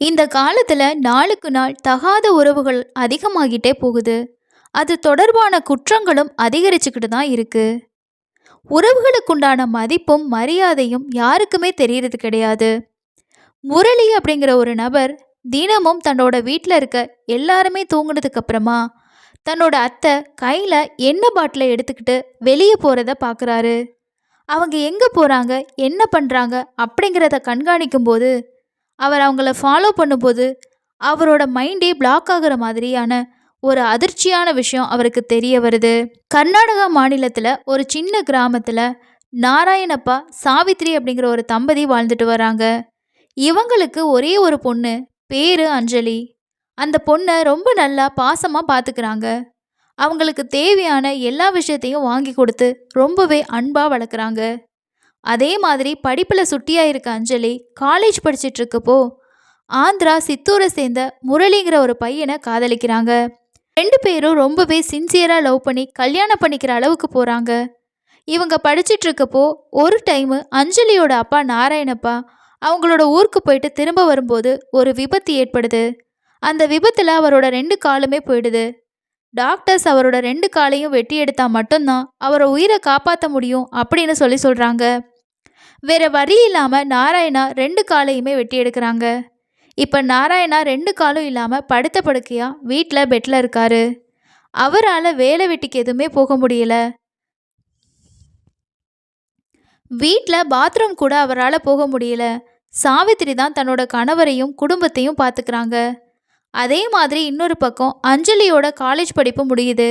இந்த காலத்துல நாளுக்கு நாள் தகாத உறவுகள் அதிகமாகிட்டே போகுது. அது தொடர்பான குற்றங்களும் அதிகரிச்சுக்கிட்டு தான் இருக்கு. உறவுகளுக்குண்டான மதிப்பும் மரியாதையும் யாருக்குமே தெரியறது கிடையாது. முரளி அப்படிங்கிற ஒரு நபர் தினமும் தன்னோட வீட்டில் இருக்க எல்லாருமே தூங்கினதுக்கு அப்புறமா தன்னோட அத்தை கையில் எண்ணெய் பாட்டிலை எடுத்துக்கிட்டு வெளியே போகிறத பார்க்குறாரு அவங்க எங்கே போகிறாங்க என்ன பண்ணுறாங்க அப்படிங்கிறத கண்காணிக்கும் போது அவர் அவங்கள ஃபாலோ பண்ணும்போது அவரோட மைண்டே பிளாக் ஆகுற மாதிரியான ஒரு அதிர்ச்சியான விஷயம் அவருக்கு தெரிய வருது. கர்நாடகா மாநிலத்தில் ஒரு சின்ன கிராமத்தில் நாராயணப்பா சாவித்ரி அப்படிங்கிற ஒரு தம்பதி வாழ்ந்துட்டு வராங்க. இவங்களுக்கு ஒரே ஒரு பொண்ணு பேரு அஞ்சலி. அந்த பொண்ணை ரொம்ப நல்லா பாசமாக பார்த்துக்கிறாங்க அவங்களுக்கு தேவையான எல்லா விஷயத்தையும் வாங்கி கொடுத்து ரொம்பவே அன்பாக வளர்க்குறாங்க. அதே மாதிரி படிப்பில் சுட்டியாக இருக்க அஞ்சலி காலேஜ் படிச்சுட்டு இருக்கப்போ ஆந்திரா சித்தூரை சேர்ந்த முரளிங்கிற ஒரு பையனை காதலிக்கிறாங்க. ரெண்டு பேரும் ரொம்பவே சின்சியராக லவ் பண்ணி கல்யாணம் பண்ணிக்கிற அளவுக்கு போகிறாங்க இவங்க படிச்சுட்டு இருக்கப்போ ஒரு டைமு அஞ்சலியோட அப்பா நாராயணப்பா அவங்களோட ஊருக்கு போயிட்டு திரும்ப வரும்போது ஒரு விபத்து ஏற்படுது. அந்த விபத்தில் அவரோட ரெண்டு காலுமே போயிடுது. டாக்டர்ஸ் அவரோட ரெண்டு காலையும் வெட்டி எடுத்தால் மட்டும்தான் அவரை உயிரை காப்பாற்ற முடியும் அப்படின்னு சொல்லி சொல்கிறாங்க வேற வழி இல்லாமல் நாராயணா ரெண்டு காலையுமே வெட்டி எடுக்கிறாங்க. இப்போ நாராயணா ரெண்டு காலும் இல்லாமல் படுத்த படுக்கையாக வீட்டில் பெட்டில் இருக்காரு. அவரால் வேலை வெட்டிக்கு எதுவுமே போக முடியல. வீட்டில் பாத்ரூம் கூட அவரால் போக முடியல. சாவித்திரி தான் தன்னோட கணவரையும் குடும்பத்தையும் பார்த்துக்கிறாங்க அதே மாதிரி இன்னொரு பக்கம் அஞ்சலியோட காலேஜ் படிப்பு முடியுது.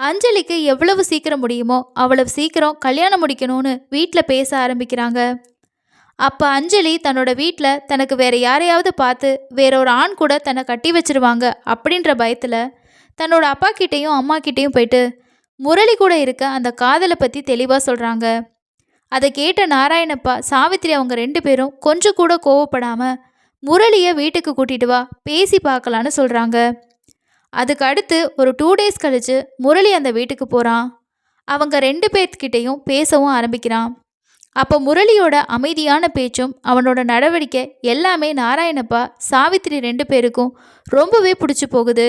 அஞ்சலிக்கு எவ்வளவு சீக்கிரம் முடியுமோ அவ்வளவு சீக்கிரம் கல்யாணம் முடிக்கணும்னு வீட்டில் பேச ஆரம்பிக்கிறாங்க. அப்போ அஞ்சலி தன்னோட வீட்டில் தனக்கு வேற யாரையாவது பார்த்து வேற ஒரு ஆண் கூட தன்னை கட்டி வச்சிருவாங்க அப்படின்ற பயத்தில் தன்னோட அப்பா கிட்டேயும் அம்மா கிட்டேயும் போயிட்டு முரளி கூட இருக்க அந்த காதலை பற்றி தெளிவாக சொல்கிறாங்க அதை கேட்ட நாராயணப்பா சாவித்திரி அவங்க ரெண்டு பேரும் கொஞ்சம் கூட கோவப்படாமல் முரளியை வீட்டுக்கு கூட்டிட்டு வா பேசி பார்க்கலான்னு சொல்கிறாங்க அதுக்கு அடுத்து ஒரு டூ டேஸ் கழித்து முரளி அந்த வீட்டுக்கு போகிறான் அவங்க ரெண்டு பேர்த்துக்கிட்டேயும் பேசவும் ஆரம்பிக்கிறான். அப்போ முரளியோட அமைதியான பேச்சும் அவனோட நடவடிக்கை எல்லாமே நாராயணப்பா சாவித்திரி ரெண்டு பேருக்கும் ரொம்பவே பிடிச்சி போகுது.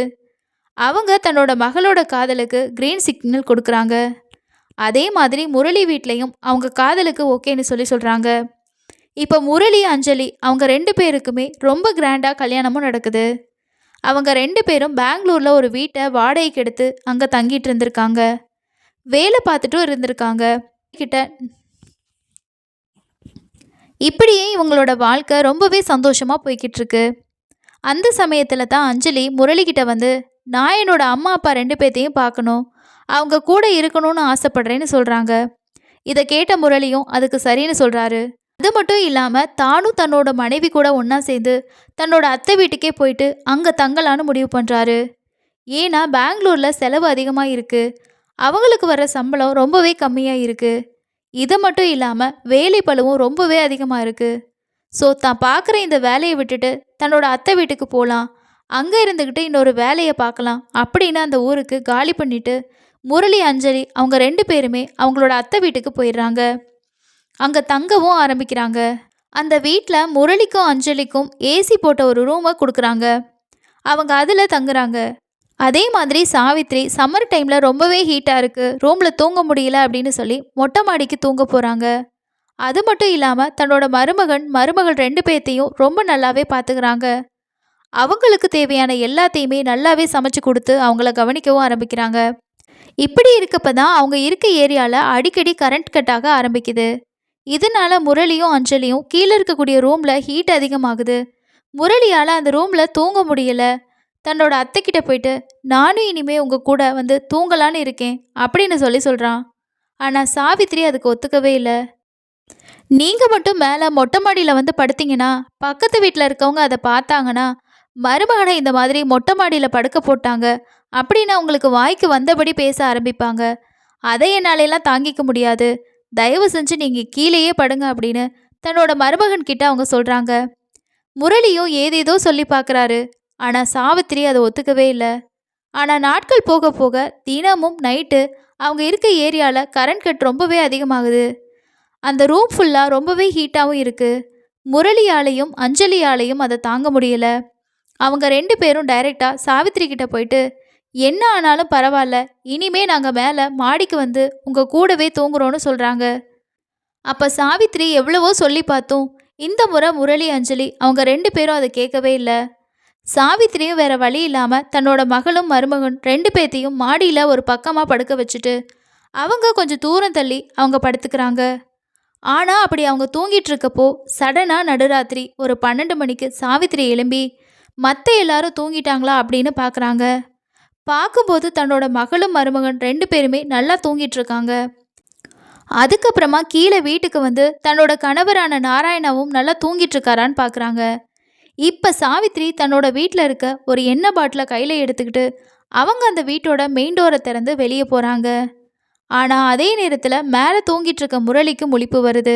அவங்க தன்னோட மகளோட காதலுக்கு கிரீன் சிக்னல் கொடுக்குறாங்க. அதே மாதிரி முரளி வீட்லேயும் அவங்க காதலுக்கு ஓகேன்னு சொல்லி சொல்கிறாங்க இப்போ முரளி அஞ்சலி அவங்க ரெண்டு பேருக்குமே ரொம்ப கிராண்டாக கல்யாணமும் நடக்குது. அவங்க ரெண்டு பேரும் பெங்களூரில் ஒரு வீட்டை வாடகைக்கு எடுத்து அங்கே தங்கிட்டு இருந்திருக்காங்க. வேலை பார்த்துட்டும் இருந்திருக்காங்க. கிட்ட இப்படியே இவங்களோட வாழ்க்கை ரொம்பவே சந்தோஷமாக போய்கிட்டு இருக்கு. அந்த சமயத்தில் தான் அஞ்சலி முரளிக்கிட்ட வந்து நான் என்னோட அம்மா அப்பா ரெண்டு பேர்த்தையும் பார்க்கணும். அவங்க கூட இருக்கணும்னு ஆசைப்படுறேன்னு சொல்கிறாங்க இதை கேட்ட முரளியும் அதுக்கு சரின்னு சொல்கிறாரு அது மட்டும் இல்லாமல் தானும் தன்னோட மனைவி கூட ஒன்றா சேர்ந்து தன்னோட அத்தை வீட்டுக்கே போயிட்டு அங்கே தங்கலான்னு முடிவு பண்ணுறாரு ஏன்னா பெங்களூரில் செலவு அதிகமாக இருக்குது அவங்களுக்கு வர சம்பளம் ரொம்பவே கம்மியாக இருக்குது இது மட்டும் இல்லாமல் வேலை பழுவும் ரொம்பவே அதிகமாக இருக்குது ஸோ தான் பார்க்குற இந்த வேலையை விட்டுட்டு தன்னோட அத்தை வீட்டுக்கு போகலாம் அங்கே இருந்துக்கிட்டு இன்னொரு வேலையை பார்க்கலாம் அப்படின்னு அந்த ஊருக்கு காலி பண்ணிட்டு முரளி அஞ்சலி அவங்க ரெண்டு பேருமே அவங்களோட அத்தை வீட்டுக்கு போயிடுறாங்க. அங்கே தங்கவும் ஆரம்பிக்கிறாங்க. அந்த வீட்டில் முரளிக்கும் அஞ்சலிக்கும் ஏசி போட்ட ஒரு ரூமை கொடுக்குறாங்க. அவங்க அதில் தங்குறாங்க. அதே மாதிரி சாவித்ரி சம்மர் டைமில் ரொம்பவே ஹீட்டாக இருக்குது ரூமில் தூங்க முடியல அப்படின்னு சொல்லி மொட்டை மாடிக்கு தூங்க போகிறாங்க அது மட்டும் இல்லாமல் தன்னோட மருமகன் மருமகள் ரெண்டு பேர்த்தையும் ரொம்ப நல்லாவே பார்த்துக்கிறாங்க அவங்களுக்கு தேவையான எல்லாத்தையுமே நல்லாவே சமைச்சு கொடுத்து அவங்கள கவனிக்கவும் ஆரம்பிக்கிறாங்க. இப்படி இருக்கப்ப தான் அவங்க இருக்க ஏரியாவில் அடிக்கடி கரண்ட் கட் ஆக ஆரம்பிக்குது. இதனால முரளியும் அஞ்சலியும் கீழே இருக்கக்கூடிய ரூமில் ஹீட் அதிகமாகுது. முரளியால் அந்த ரூமில் தூங்க முடியல. தன்னோட அத்தைக்கிட்ட போயிட்டு நானும் இனிமே உங்கள் கூட வந்து தூங்கலான்னு இருக்கேன் அப்படின்னு சொல்லி சொல்கிறான் ஆனால் சாவித்ரி அதுக்கு ஒத்துக்கவே இல்லை. நீங்கள் மட்டும் மேலே மொட்டை மாடியில் வந்து படுத்தீங்கன்னா பக்கத்து வீட்டில் இருக்கவங்க அதை பார்த்தாங்கன்னா மருமகனை இந்த மாதிரி மொட்டை மாடியில் படுக்க போட்டாங்க அப்படின்னு அவங்களுக்கு வாய்க்கு வந்தபடி பேச ஆரம்பிப்பாங்க. அதை என்னாலெல்லாம் தாங்கிக்க முடியாது. தயவு செஞ்சு நீங்கள் கீழேயே படுங்க அப்படின்னு தன்னோட மருமகன் கிட்ட அவங்க சொல்கிறாங்க முரளியும் ஏதேதோ சொல்லி பார்க்குறாரு. ஆனால் சாவித்திரி அதை ஒத்துக்கவே இல்லை. ஆனால் நாட்கள் போக போக தினமும் நைட்டு அவங்க இருக்க ஏரியாவில் கரண்ட் கட் ரொம்பவே அதிகமாகுது. அந்த ரூம் ஃபுல்லாக ரொம்பவே ஹீட்டாகவும் இருக்குது முரளியாலையும் அஞ்சலியாலையும் அதை தாங்க முடியல. அவங்க ரெண்டு பேரும் டைரெக்டாக சாவித்திரி கிட்ட போயிட்டு என்ன ஆனாலும் பரவாயில்ல இனிமே நாங்கள் மேலே மாடிக்கு வந்து உங்கள் கூடவே தூங்குறோன்னு சொல்கிறாங்க அப்போ சாவித்திரி எவ்வளவோ சொல்லி பார்த்தோம் இந்த முறை முரளி அஞ்சலி அவங்க ரெண்டு பேரும் அதை கேட்கவே இல்லை. சாவித்திரியும் வேற வழி இல்லாமல் தன்னோட மகளும் மருமகன் ரெண்டு பேத்தையும் மாடியில் ஒரு பக்கமாக படுக்க வச்சுட்டு அவங்க கொஞ்சம் தூரம் தள்ளி அவங்க படுத்துக்கிறாங்க. ஆனால் அப்படி அவங்க தூங்கிட்டு இருக்கப்போ சடனாக நடுராத்திரி ஒரு பன்னெண்டு மணிக்கு சாவித்திரி எழும்பி மற்ற எல்லாரும் தூங்கிட்டாங்களா? அப்படின்னு பார்க்குறாங்க பார்க்கும்போது தன்னோட மகளும் மருமகன் ரெண்டு பேருமே நல்லா தூங்கிட்டு இருக்காங்க அதுக்கப்புறமா கீழே வீட்டுக்கு வந்து தன்னோட கணவரான நாராயணாவும் நல்லா தூங்கிட்டு இருக்காரான்னு பார்க்குறாங்க இப்போ சாவித்ரி தன்னோட வீட்டில் இருக்க ஒரு எண்ணெய் பாட்டிலை கையில் எடுத்துக்கிட்டு அவங்க அந்த வீட்டோட மெயின் டோரை திறந்து வெளியே போகிறாங்க ஆனால் அதே நேரத்தில் மேலே தூங்கிட்டு இருக்க முரளிக்கு முழிப்பு வருது.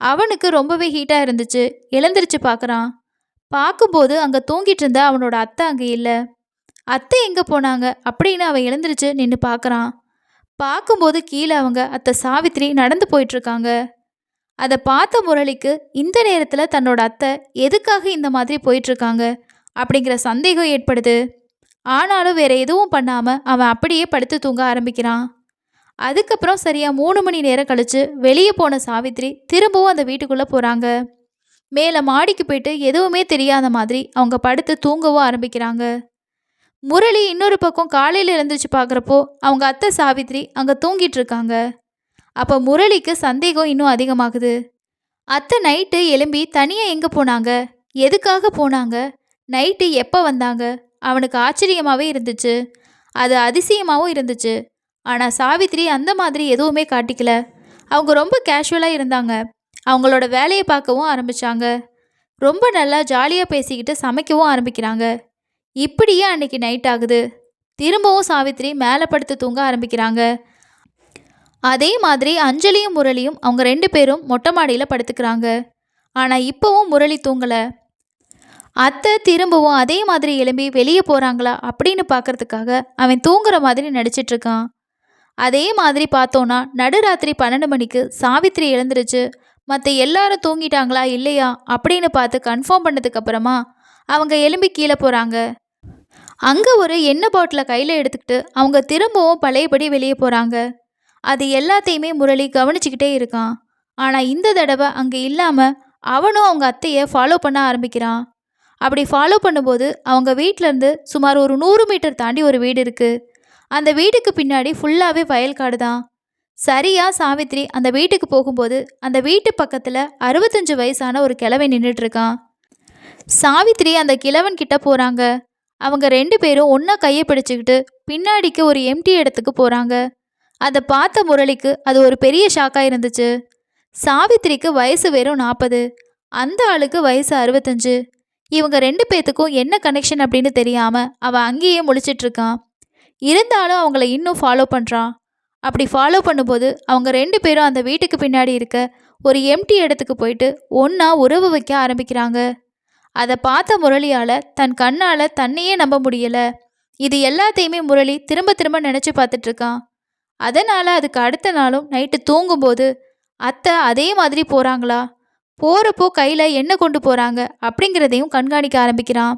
அவனுக்கு ரொம்பவே ஹீட்டாக இருந்துச்சு. எழுந்திரிச்சு பார்க்குறான் பார்க்கும்போது அங்கே தூங்கிட்டு இருந்த அவனோட அத்தை அங்கே இல்லை. அத்தை எங்கே போனாங்க? அப்படின்னு அவன் எழுந்திருச்சு நின்று பார்க்குறான் பார்க்கும்போது கீழே அவங்க அத்தை சாவித்ரி நடந்து போயிட்டுருக்காங்க. அதை பார்த்த முரளிக்கு இந்த நேரத்தில் தன்னோட அத்தை எதுக்காக இந்த மாதிரி போயிட்டுருக்காங்க? அப்படிங்கிற சந்தேகம் ஏற்படுது. ஆனாலும் வேற எதுவும் பண்ணாமல் அவன் அப்படியே படுத்து தூங்க ஆரம்பிக்கிறான். அதுக்கப்புறம் சரியாக மூணு மணி நேரம் கழித்து வெளியே போன சாவித்ரி திரும்பவும் அந்த வீட்டுக்குள்ளே போகிறாங்க மேலே மாடிக்கு போயிட்டு எதுவுமே தெரியாத மாதிரி அவங்க படுத்து தூங்கவும் ஆரம்பிக்கிறாங்க. முரளி இன்னொரு பக்கம் காலையில் எழுந்திரிச்சு பார்க்குறப்போ அவங்க அத்தை சாவித்ரி அங்கே தூங்கிட்டு இருக்காங்க. அப்போ முரளிக்கு சந்தேகம் இன்னும் அதிகமாகுது. அத்தை நைட்டு எலும்பி தனியாக எங்கே போனாங்க? எதுக்காக போனாங்க? நைட்டு எப்போ வந்தாங்க? அவனுக்கு ஆச்சரியமாகவே இருந்துச்சு. அது அதிசயமாகவும் இருந்துச்சு. ஆனால் சாவித்ரி அந்த மாதிரி எதுவுமே காட்டிக்கல. அவங்க ரொம்ப கேஷுவலாக இருந்தாங்க. அவங்களோட வேலையை பார்க்கவும் ஆரம்பித்தாங்க ரொம்ப நல்லா ஜாலியாக பேசிக்கிட்டு சமைக்கவும் ஆரம்பிக்கிறாங்க. இப்படியே அன்னைக்கு நைட் ஆகுது. திரும்பவும் சாவித்ரி மேலே படுத்து தூங்க ஆரம்பிக்கிறாங்க. அதே மாதிரி அஞ்சலியும் முரளியும் அவங்க ரெண்டு பேரும் மொட்டை மாடியில் படுத்துக்கிறாங்க. ஆனால் இப்போவும் முரளி தூங்கலை. அத்தை திரும்பவும் அதே மாதிரி எழும்பி வெளியே போகிறாங்களா அப்படின்னு பார்க்கறதுக்காக அவன் தூங்குற மாதிரி நடிச்சிட்ருக்கான் அதே மாதிரி பார்த்தோன்னா நடுராத்திரி பன்னெண்டு மணிக்கு சாவித்ரி எழுந்துருச்சு மற்ற எல்லாரும் தூங்கிட்டாங்களா இல்லையா? அப்படின்னு பார்த்து கன்ஃபார்ம் பண்ணதுக்கப்புறமா அவங்க எலும்பி கீழே போகிறாங்க அங்கே ஒரு எண்ணெய் பாட்டிலை கையில் எடுத்துக்கிட்டு அவங்க திரும்பவும் பழையபடி வெளியே போகிறாங்க அது எல்லாத்தையுமே முரளி கவனிச்சுக்கிட்டே இருக்கான். ஆனால் இந்த தடவை அங்கே இல்லாமல் அவனும் அவங்க அத்தையை ஃபாலோ பண்ண ஆரம்பிக்கிறான். அப்படி ஃபாலோ பண்ணும்போது அவங்க வீட்டிலேருந்து சுமார் ஒரு நூறு மீட்டர் தாண்டி ஒரு வீடு இருக்குது அந்த வீட்டுக்கு பின்னாடி ஃபுல்லாகவே வயல்காடு தான். சரியாக சாவித்ரி அந்த வீட்டுக்கு போகும்போது அந்த வீட்டு பக்கத்தில் அறுபத்தஞ்சு வயசான ஒரு கிழவன் நின்றுட்டுருக்கான் சாவித்திரி சாவித்ரி அந்த கிழவன் கிட்ட போகிறாங்க அவங்க ரெண்டு பேரும் ஒன்றா கையை பிடிச்சிக்கிட்டு பின்னாடிக்கு ஒரு எம்டி இடத்துக்கு போகிறாங்க அதை பார்த்த முரளிக்கு அது ஒரு பெரிய ஷாக்காக இருந்துச்சு. சாவித்திரிக்கு வயசு வெறும் நாற்பது அந்த ஆளுக்கு வயசு அறுபத்தஞ்சு. இவங்க ரெண்டு பேத்துக்கும் என்ன கனெக்ஷன் அப்படின்னு தெரியாமல் அவன் அங்கேயே முழிச்சிட்டு இருக்கான் இருந்தாலும் அவங்கள இன்னும் ஃபாலோ பண்ணுறான் அப்படி ஃபாலோ பண்ணும்போது அவங்க ரெண்டு பேரும் அந்த வீட்டுக்கு பின்னாடி இருக்க ஒரு எம்டி இடத்துக்கு போயிட்டு ஒன்றா உறவு வைக்க ஆரம்பிக்கிறாங்க. அதை பார்த்த முரளியால் தன் கண்ணால் தன்னையே நம்ப முடியல. இது எல்லாத்தையுமே முரளி திரும்ப திரும்ப நினச்சி பார்த்துட்டு இருக்கான் அதனால் அதுக்கு அடுத்த நாளும் நைட்டு தூங்கும்போது அத்தை அதே மாதிரி போகிறாங்களா போகிறப்போ கையில் என்ன கொண்டு போகிறாங்க அப்படிங்கிறதையும் கண்காணிக்க ஆரம்பிக்கிறான்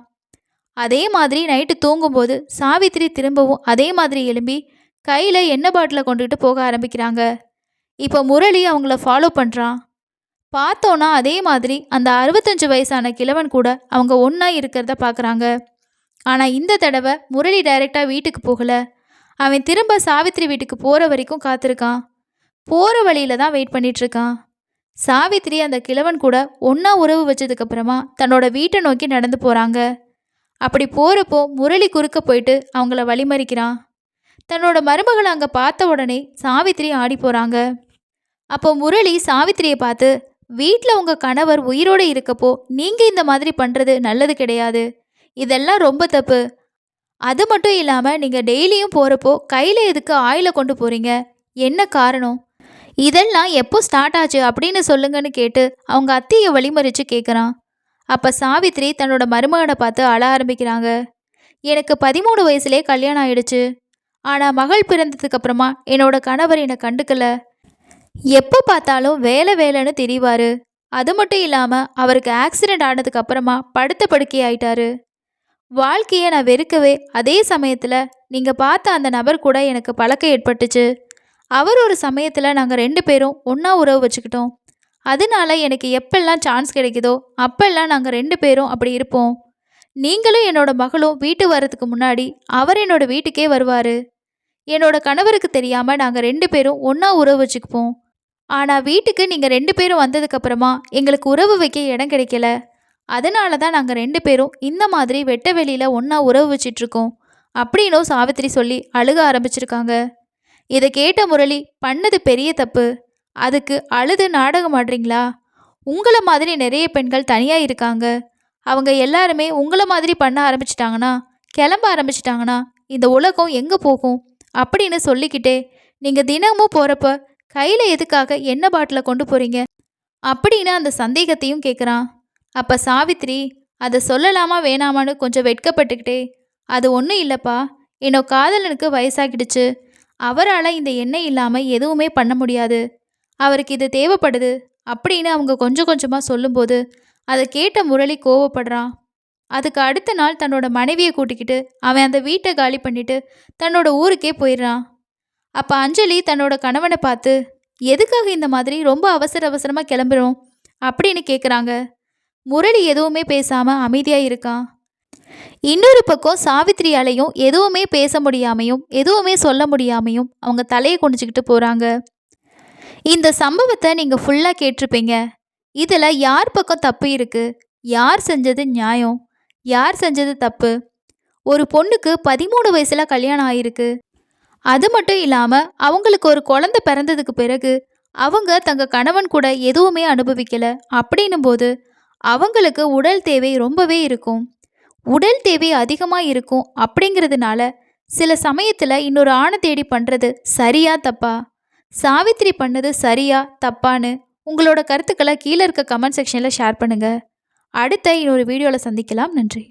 அதே மாதிரி நைட்டு தூங்கும்போது சாவித்திரி திரும்பவும் அதே மாதிரி எழும்பி கையில் எண்ணெய் பாட்டிலை கொண்டுகிட்டு போக ஆரம்பிக்கிறாங்க. இப்போ முரளி அவங்கள ஃபாலோ பண்ணுறான் பார்த்தோன்னா அதே மாதிரி அந்த அறுபத்தஞ்சு வயசான கிழவன் கூட அவங்க ஒன்றா இருக்கிறத பார்க்குறாங்க ஆனால் இந்த தடவை முரளி டைரெக்டாக வீட்டுக்கு போகலை. அவன் திரும்ப சாவித்திரி வீட்டுக்கு போகிற வரைக்கும் காத்திருக்கான். போகிற வழியில தான் வெயிட் பண்ணிகிட்ருக்கான் சாவித்திரி அந்த கிழவன் கூட ஒன்றா உறவு வச்சதுக்கப்புறமா தன்னோட வீட்டை நோக்கி நடந்து போகிறாங்க அப்படி போகிறப்போ முரளி குறுக்க போயிட்டு அவங்கள வழிமறிக்கிறான். தன்னோட மருமகளை அங்கே பார்த்த உடனே சாவித்திரி ஆடி போகிறாங்க அப்போ முரளி சாவித்திரியை பார்த்து வீட்டில் உங்கள் கணவர் உயிரோடு இருக்கப்போ நீங்கள் இந்த மாதிரி பண்ணுறது நல்லது கிடையாது. இதெல்லாம் ரொம்ப தப்பு. அது மட்டும் இல்லாமல் நீங்கள் டெய்லியும் போகிறப்போ கையில் எதுக்கு ஆயில கொண்டு போகிறீங்க என்ன காரணம்? இதெல்லாம் எப்போ ஸ்டார்ட் ஆச்சு அப்படின்னு சொல்லுங்கன்னு கேட்டு அவங்க அத்தையை வழிமறித்து கேட்குறான் அப்போ சாவித்ரி தன்னோட மருமகனை பார்த்து அழ ஆரம்பிக்கிறாங்க. எனக்கு பதிமூணு வயசுலேயே கல்யாணம் ஆயிடுச்சு. ஆனால் மகள் பிறந்ததுக்கு அப்புறமா என்னோட கணவர் என்னை கண்டுக்கல. எப்போ பார்த்தாலும் வேலை வேலைன்னு தெரிவார். அது மட்டும் இல்லாமல் அவருக்கு ஆக்சிடெண்ட் ஆனதுக்கு அப்புறமா படுத்த படுக்கை ஆயிட்டாரு. வாழ்க்கையை நான் வெறுக்கவே அதே சமயத்தில் நீங்கள் பார்த்த அந்த நபர் கூட எனக்கு பழக்கம் ஏற்பட்டுச்சு. அவர் ஒரு சமயத்தில் நாங்கள் ரெண்டு பேரும் ஒன்றா உறவு வச்சுக்கிட்டோம். அதனால எனக்கு எப்பெல்லாம் சான்ஸ் கிடைக்குதோ அப்பெல்லாம் நாங்கள் ரெண்டு பேரும் அப்படி இருப்போம். நீங்களும் என்னோட மகளும் வீட்டு வர்றதுக்கு முன்னாடி அவர் என்னோட வீட்டுக்கே வருவார். என்னோட கணவருக்கு தெரியாமல் நாங்கள் ரெண்டு பேரும் ஒன்றா உறவு வச்சுக்குப்போம். ஆனால் வீட்டுக்கு நீங்கள் ரெண்டு பேரும் வந்ததுக்கப்புறமா எங்களுக்கு உறவு வைக்க இடம் கிடைக்கல. அதனால தான் நாங்கள் ரெண்டு பேரும் இந்த மாதிரி வெட்ட வெளியில் ஒன்றா உறவு வச்சிட்ருக்கோம் அப்படின்னும் சாவித்திரி சொல்லி அழுக ஆரம்பிச்சிருக்காங்க. இதை கேட்ட முரளி பண்ணது பெரிய தப்பு. அதுக்கு அழுது நாடகம் ஆடுறீங்களா? உங்களை மாதிரி நிறைய பெண்கள் தனியாக இருக்காங்க. அவங்க எல்லாருமே உங்களை மாதிரி பண்ண ஆரம்பிச்சிட்டாங்கன்னா கிளம்ப ஆரம்பிச்சிட்டாங்கன்னா இந்த உலகம் எங்கே போகும்? அப்படின்னு சொல்லிக்கிட்டே நீங்கள் தினமும் போகிறப்ப கையில் எதுக்காக என்ன பாட்டிலை கொண்டு போகிறீங்க அப்படின்னு அந்த சந்தேகத்தையும் கேட்குறான் அப்போ சாவித்ரி அதை சொல்லலாமா வேணாமான்னு கொஞ்சம் வெட்கப்பட்டுக்கிட்டே அது ஒன்றும் இல்லைப்பா என்னோட காதலனுக்கு வயசாகிடுச்சு. அவரால் இந்த எண்ணெய் இல்லாமல் எதுவுமே பண்ண முடியாது. அவருக்கு இது தேவைப்படுது அப்படின்னு அவங்க கொஞ்சம் கொஞ்சமாக சொல்லும்போது அதை கேட்ட முரளி கோவப்படுறான். அதுக்கு அடுத்த நாள் தன்னோட மனைவியை கூட்டிக்கிட்டு அவன் அந்த வீட்டை காலி பண்ணிட்டு தன்னோட ஊருக்கே போயிடுறான். அப்போ அஞ்சலி தன்னோட கணவனை பார்த்து எதுக்காக இந்த மாதிரி? ரொம்ப அவசர அவசரமாக கிளம்புறோம். அப்படின்னு கேட்குறாங்க முரளி எதுவுமே பேசாமல் அமைதியாக இருக்கான் இன்னொரு பக்கம் சாவித்திரியாலையும் எதுவுமே பேச முடியாமையும் எதுவுமே சொல்ல முடியாமையும் அவங்க தலையை குனிஞ்சிக்கிட்டு போகிறாங்க இந்த சம்பவத்தை நீங்கள் ஃபுல்லாக கேட்டிருப்பீங்க. இதில் யார் பக்கம் தப்பு இருக்குது யார் செஞ்சது நியாயம்? யார் செஞ்சது தப்பு? ஒரு பொண்ணுக்கு பதிமூணு வயசில் கல்யாணம் ஆயிருக்கு. அது மட்டும் இல்லாமல் அவங்களுக்கு ஒரு குழந்தை பிறந்ததுக்கு பிறகு அவங்க தங்க கணவன் கூட எதுவுமே அனுபவிக்கல. அப்படின்னும் போது அவங்களுக்கு உடல் தேவை ரொம்பவே இருக்கும். உடல் தேவை அதிகமாக இருக்கும் அப்படிங்கிறதுனால சில சமயத்தில் இன்னொரு ஆணை தேடி பண்ணுறது சரியா தப்பா? சாவித்திரி பண்ணது சரியா தப்பான்னு உங்களோட கருத்துக்களை கீழே இருக்க கமெண்ட் செக்ஷனில் ஷேர் பண்ணுங்கள் அடுத்த இன்னொரு வீடியோவில் சந்திக்கலாம். நன்றி.